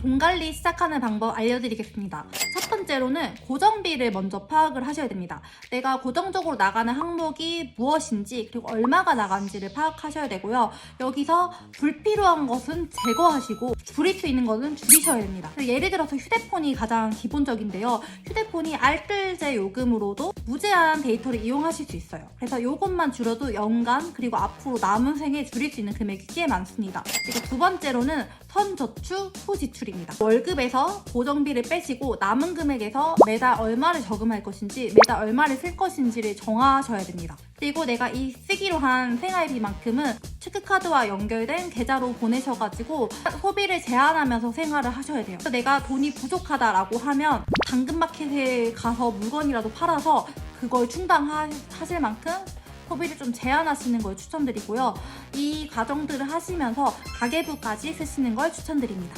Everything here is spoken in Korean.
돈 관리 시작하는 방법 알려드리겠습니다. 첫 번째로는 고정비를 먼저 파악을 하셔야 됩니다. 내가 고정적으로 나가는 항목이 무엇인지 그리고 얼마가 나간지를 파악하셔야 되고요. 여기서 불필요한 것은 제거하시고 줄일 수 있는 것은 줄이셔야 됩니다. 예를 들어서 휴대폰이 가장 기본적인데요. 휴대폰이 알뜰제 요금으로도 무제한 데이터를 이용하실 수 있어요. 그래서 이것만 줄여도 연간 그리고 앞으로 남은 생에 줄일 수 있는 금액이 꽤 많습니다. 그리고 두 번째로는 선저축 후지출입니다. 월급에서 고정비를 빼시고 남은 금액에서 매달 얼마를 저금할 것인지 매달 얼마를 쓸 것인지를 정하셔야 됩니다. 그리고 내가 이 쓰기로 한 생활비만큼은 체크카드와 연결된 계좌로 보내셔가지고 소비를 제한하면서 생활을 하셔야 돼요. 그래서 내가 돈이 부족하다라고 하면 당근마켓에 가서 물건이라도 팔아서 그걸 충당하실 만큼 소비를 좀 제한하시는 걸 추천드리고요. 이 과정들을 하시면서 가계부까지 쓰시는 걸 추천드립니다.